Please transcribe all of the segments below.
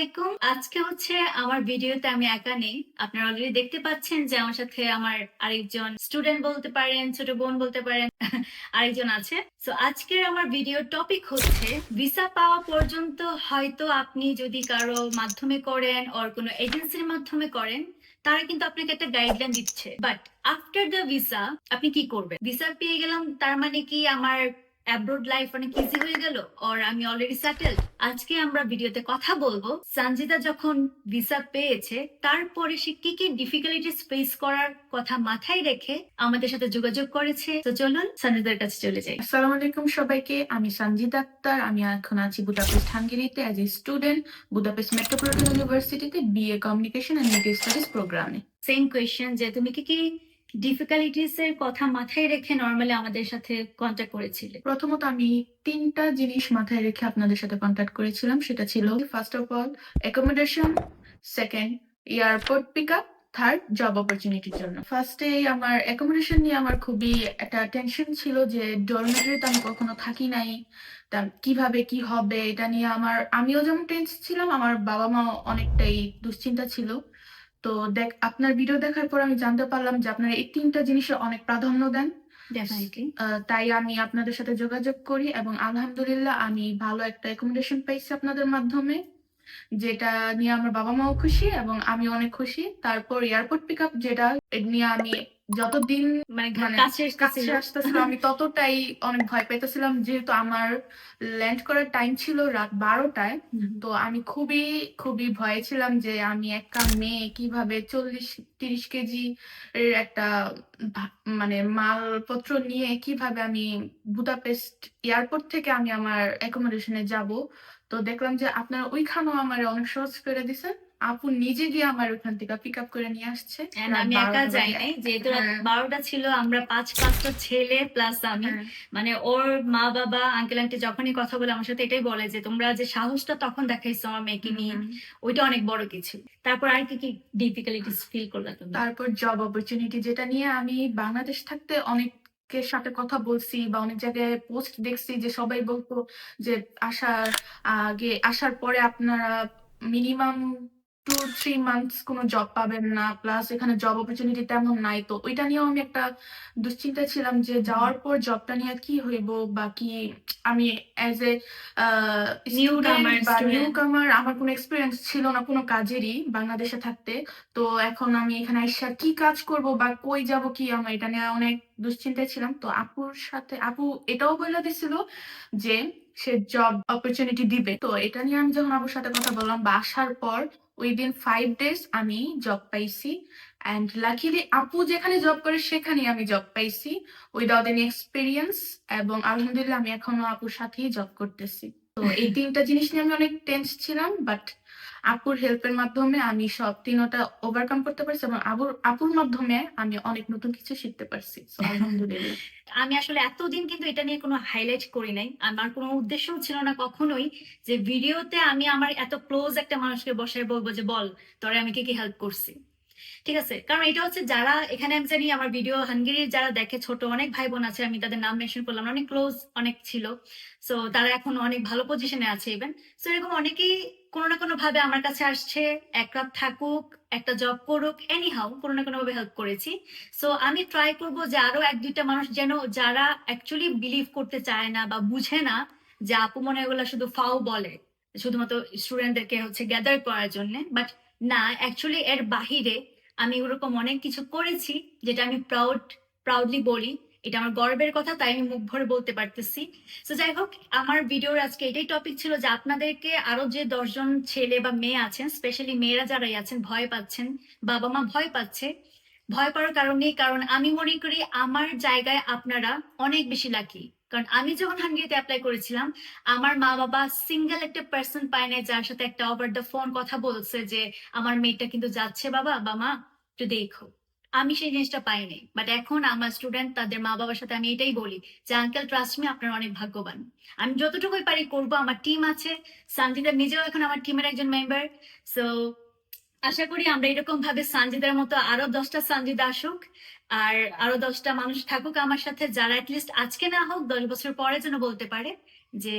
আলাইকুম। আজকে হচ্ছে আমার ভিডিওতে আমি একা নেই। আপনারা অলরেডি দেখতে পাচ্ছেন যে আমার সাথে আমার আরেকজন স্টুডেন্ট বলতে পারেন, ছোট বোন বলতে পারেন, আরেকজন আছে। তো আজকের আমার ভিডিও টপিক হচ্ছে ভিসা পাওয়া পর্যন্ত হয়তো আপনি যদি কারও মাধ্যমে করেন ওর কোনো এজেন্সির মাধ্যমে করেন, তারা কিন্তু আপনাকে একটা গাইডলাইন দিচ্ছে। বাট আফটার দ্য ভিসা আপনি কি করবেন? ভিসা পেয়ে গেলাম, তার মানে কি আমার অ্যাব্রোড লাইফ অনেক ইজি হয়ে গেল আর আমি অলরেডি সেটেল আজকে আমরা ভিডিওতে কথা বলব সঞ্জিদা যখন ভিসা পেয়েছে তারপরে সে কি কি ডিফিকাল্টিস ফেস করার কথা মাথায় রেখে আমাদের সাথে যোগাযোগ করেছে। তো চলুন সঞ্জিদার কাছে চলে যাই। আসসালামু আলাইকুম সবাইকে আমি সঞ্জিত আক্তার আমি এখন আছি Budapest হাঙ্গেরিতে as a student Budapest Metropolitan ইউনিভার্সিটিতে BA communication and media studies প্রোগ্রামে সেম কোয়েশ্চেন যে তুমি কি কি ডিফিকাল্টিস এর কথা মাথায় রেখে নর্মালি আমাদের সাথে কন্ট্যাক্ট করেছিলে। প্রথমত আমি তিনটা জিনিস মাথায় রেখে আপনাদের সাথে কন্ট্যাক্ট করেছিলাম, সেটা ছিল first of all accommodation second airport pick up third job অপরচুনিটির জন্য ফার্স্টে আমার অ্যাকোমোডেশন নিয়ে আমার খুবই একটা টেনশন ছিল যে ডরমেটরিতে আমি কখনো থাকি নাই তা কীভাবে কি হবে এটা নিয়ে আমার, আমিও যেমন টেন্স ছিলাম, আমার বাবা মা অনেকটাই দুশ্চিন্তা ছিল। তো দেখ আপনার ভিডিও দেখার পর আমি জানতে পারলাম যে আপনারা এই তিনটা জিনিসে অনেক প্রাধান্য দেন। তাই আমি আপনাদের সাথে যোগাযোগ করি এবং আলহামদুলিল্লাহ আমি ভালো একটা একোমোডেশন পাইছি আপনাদের মাধ্যমে। যেটা নিয়ে আমার বাবা মাও খুশি এবং আমি অনেক খুশি। তারপর এয়ারপোর্ট পিক আপ যেটা নিয়ে আমি যতদিন মানে মানে কাছে আসতেছিল আমি ততটাই অনেক ভয় পেতেছিলাম। যেহেতু আমার ল্যান্ড করার টাইম ছিল রাত বারোটায় তো আমি খুবই খুবই ভয়ে ছিলাম যে আমি একটা মেয়ে কীভাবে চল্লিশ তিরিশ কেজি এর একটা মানে মালপত্র নিয়ে কীভাবে আমি বুদাপেস্ট এয়ারপোর্ট থেকে আমি আমার অ্যাকোমোডেশনে যাব। তো দেখলাম যে আপনারা ওইখানেও আমার অনেক সহজ করে দিছেন আপু নিজে গিয়ে আমার ওখান থেকে পিক আপ করে নিয়ে আসছে। আমি একা যাই নাই যেহেতু হ্যাঁ। বারোটা ছিল আমরা পাঁচ পাঁচটা ছেলে প্লাস আমি। হ্যাঁ। মানে ওর মা বাবা আঙ্কেল আন্টি যখনই কথা বলে আমার সাথে এটাই বলে যে তোমরা যে সাহসটা তখন দেখাইছো আমার মেয়েকে নিয়ে ওইটা অনেক বড় কিছু। তারপর আর কি কি ডিফিকাল্টিস ফিল করলা তুমি? তারপর জব অপরচুনিটি যেটা নিয়ে আমি বাংলাদেশ থাকতে অনেকের সাথে কথা বলছি বা অনেক জায়গায় পোস্ট দেখছি যে সবাই বলতো যে আসার আগে, আসার পরে আপনারা মিনিমাম টু থ্রি মান্থস কোনো জব পাবেন না প্লাস এখানে জব অপরচুনিটি তেমন নাই। তো ওইটা নিয়েও আমি একটা দুশ্চিন্তা ছিলাম যে যাওয়ার পর জবটা নিয়ে কি হইব বা কি আমি অ্যাজ এ Newcomer বা নিউ কামার আমার কোনো এক্সপিরিয়েন্স ছিল না কোনো কাজেরই বাংলাদেশে থাকতে। তো এখন আমি এখানে আইসা কি কাজ করব বা কই যাব কি আমার এটা নিয়ে অনেক দুশ্চিন্তায় ছিলাম। তো আপুর সাথে আপু এটাও বলে দিছিল যে সে জব অপরচুনিটি দিবে। তো এটা নিয়ে আমি যখন আপুর সাথে কথা বললাম বা আসার পর উইদিন ফাইভ ডেজ আমি জব পাইছি। অ্যান্ড লাকিলি আপু যেখানে জব করে, সেখানেই আমি জব পাইছি। উইদাউট এনি এক্সপিরিয়েন্স এবং আলহামদুলিল্লাহ, আমি এখনও আপুর সাথেই জব করতেছি। তো এই তিনটা জিনিস নিয়ে আমি অনেক টেন্স ছিলাম বাট আপুর হেল্পের মাধ্যমে আমি সব তিনটা ওভারকাম করতে পারছি এবং আপুর আপুর মাধ্যমে আমি অনেক নতুন কিছু শিখতে পারছি। আলহামদুলিল্লাহ। আমি আসলে এতদিন কিন্তু এটা নিয়ে কোনো হাইলাইট করি নাই। আমার কোনো উদ্দেশ্যও ছিল না কখনোই যে ভিডিওতে আমি আমার এত ক্লোজ একটা মানুষকে বসে বলব যে বল তোরে আমি কি কি হেল্প করছি? ঠিক আছে? কারণ এটা হচ্ছে যারা এখানে আমি জানি আমার ভিডিও হাঙ্গেরির যারা দেখে ছোট, অনেক ভাই বোন আছে, আমি তাদের নাম মেনশন করলাম, অনেক ক্লোজ অনেক ছিল। সো তারা এখন অনেক ভালো পজিশনে আছে ইভেন সো এরকম অনেকেই কোনো না কোনো ভাবে আমার কাছে আসছে, এক রাত থাকুক, একটা জব করুক এনি হাউ কোনো না কোনো ভাবে হেল্প করেছি। সো আমি ট্রাই করব যে আরও এক দুইটা মানুষ যেন যারা অ্যাকচুয়ালি বিলিভ করতে চায় না বা বুঝে না যে আপু মনে এগুলো শুধু ফাও বলে, শুধুমাত্র স্টুডেন্টদেরকে হচ্ছে গ্যাদার করার জন্য। বাট না অ্যাকচুয়ালি এর বাহিরে আমি ওরকম অনেক কিছু করেছি যেটা আমি প্রাউড প্রাউডলি বলি। এটা আমার গর্বের কথা, তাই আমি মুখ ভরে বলতে পারতেছি। তো যাই হোক, আমার ভিডিওর আজকে এটাই টপিক ছিল যে আপনাদেরকে আরও যে দশজন ছেলে বা মেয়ে আছেন স্পেশালি মেয়েরা যারাই আছেন, ভয় পাচ্ছেন, বাবা মা ভয় পাচ্ছে, ভয় পাওয়ার কারণ নেই কারণ আমি মনে করি আমার জায়গায় আপনারা অনেক বেশি লাকি কারণ আমি যখন হাঙ্গেরিতে অ্যাপ্লাই করেছিলাম, আমার মা বাবা সিঙ্গেল একটা পার্সন পায় না যার সাথে একটা ওভার দ্য ফোন কথা বলছে যে, আমার মেয়েটা কিন্তু যাচ্ছে বাবা বা মা একটু দেখো। আমি সেই জিনিসটা পাইনি বাট এখন আমার স্টুডেন্ট তাদের মা বাবার সাথে আমি এটাই বলি যে আঙ্কেল ট্রাস্ট মি আপনারা অনেক ভাগ্যবান। আমি যতটুকুই পারি করব, আমার টিম আছে। সানজিদা নিজেও এখন আমার টিমের একজন মেম্বার সো আশা করি আমরা এরকম ভাবে সানজিদার মতো আরও দশটা সানজিদা আসুক, আর আরও দশটা মানুষ থাকুক আমার সাথে, যারা অ্যাটলিস্ট আজকে না হোক, দশ বছর পরে যেন বলতে পারে যে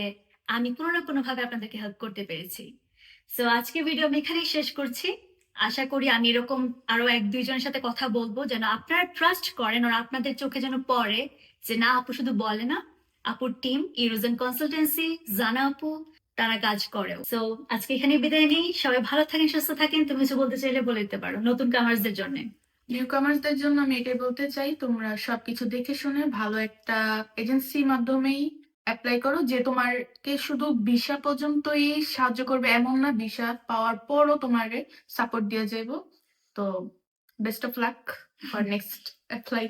আমি কোনো না কোনো ভাবে আপনাদেরকে হেল্প করতে পেরেছি। সো আজকে ভিডিও আমি এখানেই শেষ করছি। আশা করি আমি এরকম আরও এক দুইজনের সাথে কথা বলব, যেন আপনারা ট্রাস্ট করেন আর আপনাদের চোখে যেন পড়ে যে, না, আপু শুধু বলে না, আপুর টিম ইরোজেন কনসালটেন্সি জানা আপু তারা কাজ করে সো আজকে এখানে বিদায় নেই। সবাই ভালো থাকেন, সুস্থ থাকেন। তুমি কিছু বলতে চাইলে বলে দিতে পারো, নতুন কামার্সদের জন্য। নিউ কামার্সদের জন্য আমি এটাই বলতে চাই, তোমরা সবকিছু দেখে শুনে ভালো একটা এজেন্সির মাধ্যমেই অ্যাপ্লাই করো, যে তোমারকে শুধু ভিসা পর্যন্তই সাহায্য করবে, এমন না ভিসা পাওয়ার পরও তোমাকে সাপোর্ট দিয়ে যাইব। তো best of luck for next apply